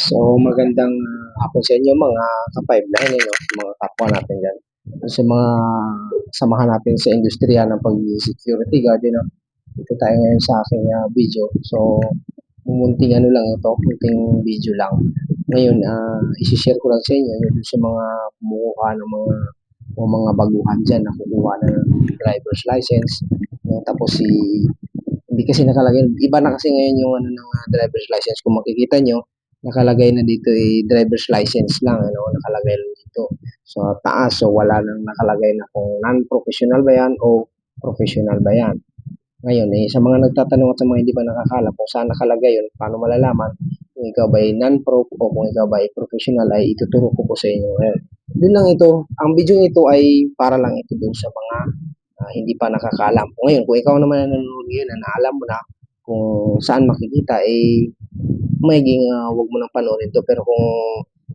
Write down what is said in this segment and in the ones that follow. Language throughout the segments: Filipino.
So, magandang ah, hapon sa inyo mga ka-pipeline, eh, no? mga kapwa natin dyan. Sa mga samahan natin sa industriya ng pag-security guard, no? Ito tayo ngayon sa aking ah, video. So, munting ano lang ito, munting video lang. Ngayon, ah isi-share ko lang sa inyo yung sa mga kumukuha ng mga o mga baguhan dyan na kukuha ng driver's license. No? Tapos si hindi kasi nakalagay, iba na kasi ngayon yung ano ng driver's license. Kung makikita nyo, nakalagay na dito eh, driver's license lang, ano, nakalagay lang dito. So, taas, so wala nang nakalagay na kung non-professional ba yan o professional ba yan. Ngayon, eh, sa mga nagtatanong at sa mga hindi pa nakakalam kung saan nakalagay yun, paano malalaman kung ikaw ba ay non-prof o kung ikaw ba ay professional ay ituturo ko po sa inyo ngayon. Doon lang ito, ang video ito ay para lang ito dun sa mga ah, hindi pa nakakalam. Ngayon, kung ikaw naman ang nanonood ngayon na naalam mo na kung saan makikita, eh, magiging uh, wag mo nang panoorin to. Pero kung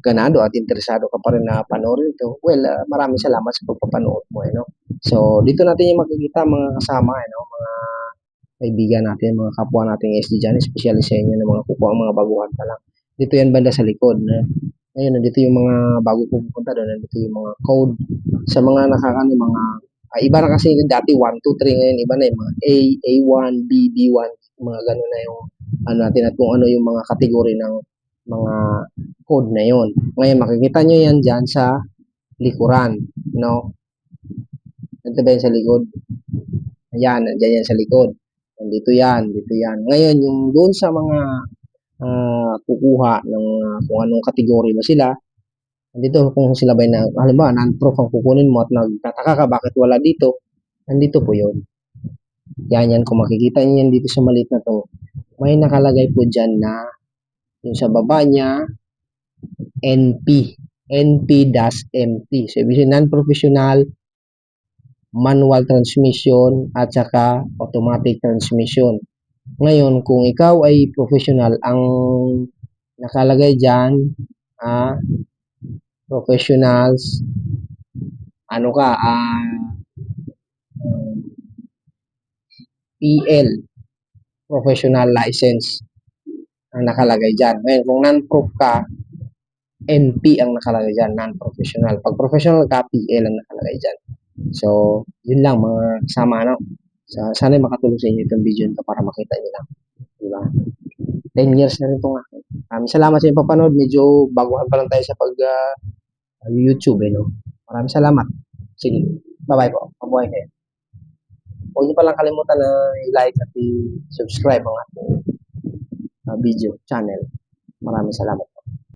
ganado at interesado ka pa rin na panoorin ito, well, ah, maraming salamat sa pagpapanood mo. Eh, no? So, dito natin yung makikita mga kasama, eh, no? mga kaibigan natin, mga kapwa nating SD dyan, especially sa inyo na mga kukuha mga baguhan pa lang. Dito yan banda sa likod. Na, ngayon, nandito yung mga bago pupunta doon, nandito yung mga code. Sa mga nakakano, mga, ah, iba na kasi dati 1, 2, 3, ngayon iba na yung mga A, A1, B, B1, mga gano'n na yung ano natin at kung ano yung mga kategory ng mga code na yon. Ngayon, makikita nyo yan dyan sa likuran, no? Ito ba yan sa likod? Ayan, nandiyan yan sa likod. Nandito yan, dito yan. Ngayon, yung doon sa mga ah, kukuha ng ah, kung anong kategory ba sila, nandito kung sila ba na, halimbawa, non-prof ang kukunin mo at nagtataka ka bakit wala dito, nandito po yun. Yan, yan, kung makikita niyo yan dito sa maliit na to, may nakalagay po dyan na yung sa baba niya, NP. NP-MT. So, ibig sabihin, non-professional manual transmission at saka automatic transmission. Ngayon, kung ikaw ay professional, ang nakalagay dyan, ah, professionals, ano ka, ah, PL, professional license, ang nakalagay dyan. Ngayon, kung non-prof ka, NP ang nakalagay dyan, non-professional. Pag professional ka, PL ang nakalagay dyan. So, yun lang mga kasama, no? So, sana makatulong sa inyo itong video nito para makita nyo lang. Di ba? 10 years na rin itong akin. Maraming salamat sa inyong papanood. Medyo baguhan pa lang tayo sa pag uh, YouTube, eh, no? Maraming salamat. Sige. Bye-bye po. Mabuhay kayo. Huwag niyo palang kalimutan na i-like at i-subscribe ang ating uh, video channel. Maraming salamat.